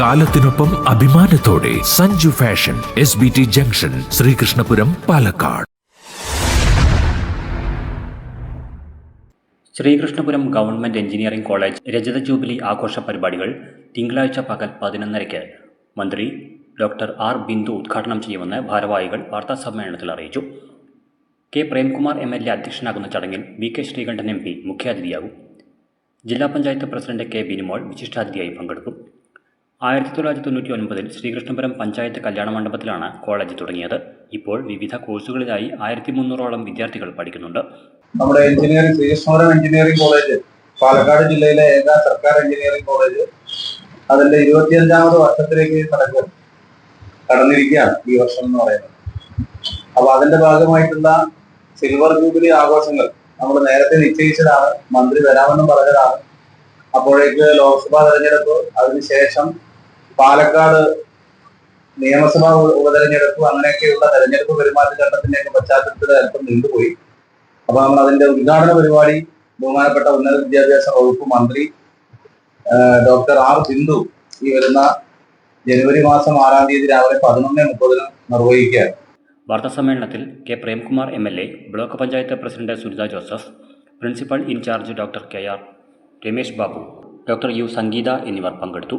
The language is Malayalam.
കാലത്തിനൊപ്പം അഭിമാനത്തോടെ Sanju fashion S B T junction Sreekrishnapuram Palakkad. Sreekrishnapuram government engineering college രജത ജൂബിലി ആഘോഷ പരിപാടികൾ തിങ്കളാഴ്ച പകൽ പതിനൊന്നരയ്ക്ക്. മന്ത്രി ഡോക്ടർ ആർ. ബിന്ദു ഉദ്ഘാടനം ചെയ്യുമെന്ന് ഭാരവാഹികൾ വാർത്താ സമ്മേളനത്തിൽ അറിയിച്ചു. K. Premkumar M. L. A അധ്യക്ഷനാകുന്ന ചടങ്ങിൽ V. K. Sreekandan M. P. മുഖ്യാതിഥിയാകും. ജില്ലാ പഞ്ചായത്ത് പ്രസിഡന്റ് കെ. ബിനിമോൾ വിശിഷ്ടാതിഥിയായി പങ്കെടുക്കും. ആയിരത്തി തൊള്ളായിരത്തി തൊണ്ണൂറ്റി ഒൻപതിൽ ശ്രീകൃഷ്ണപുരം പഞ്ചായത്ത് കല്യാണ മണ്ഡപത്തിലാണ് കോളേജ് തുടങ്ങിയത്. ഇപ്പോൾ വിവിധ കോഴ്സുകളിലായി ആയിരത്തി മുന്നൂറോളം വിദ്യാർത്ഥികൾ പഠിക്കുന്നുണ്ട്. നമ്മുടെ engineering Sreekrishnapuram engineering college Palakkad ജില്ലയിലെ ഏക സർക്കാർ എഞ്ചിനീയറിംഗ് കോളേജ് അതിന്റെ ഇരുപത്തിയഞ്ചാമത് വർഷത്തിലേക്ക് നടക്കും കടന്നിരിക്കുകയാണ് ഈ വർഷം എന്ന് പറയുന്നത്. അപ്പൊ അതിന്റെ ഭാഗമായിട്ടുള്ള സിൽവർ ജൂബിലി ആഘോഷങ്ങൾ നമ്മൾ നേരത്തെ നിശ്ചയിച്ചതാണ്. മന്ത്രി വരാമെന്നും പറഞ്ഞതാണ്. അപ്പോഴേക്ക് ലോക്സഭാ തെരഞ്ഞെടുപ്പ് അതിനുശേഷം പാലക്കാട് നിയമസഭാ ഉപ- ഉപതെരഞ്ഞെടുപ്പ് അങ്ങനെയൊക്കെയുള്ള തെരഞ്ഞെടുപ്പ് പെരുമാറ്റച്ചട്ടത്തിന്റെ ഒക്കെ പശ്ചാത്തലത്തിൽ അല്പം നീണ്ടുപോയി. അപ്പൊ നമ്മൾ അതിന്റെ ഉദ്ഘാടന പരിപാടി ബഹുമാനപ്പെട്ട ഉന്നത വിദ്യാഭ്യാസ വകുപ്പ് മന്ത്രി ഡോക്ടർ ആർ ബിന്ദു ഈ വരുന്ന ജനുവരി മാസം ആറാം തീയതി രാവിലെ പതിനൊന്ന് മുപ്പതിന് നിർവഹിക്കുകയാണ്. വാർത്താസമ്മേളനത്തിൽ K Premkumar M L A block panchayat president Sunitha Joseph principal in-charge doctor K R Ramesh Babu doctor U Sangeetha എന്നിവർ പങ്കെടുത്തു.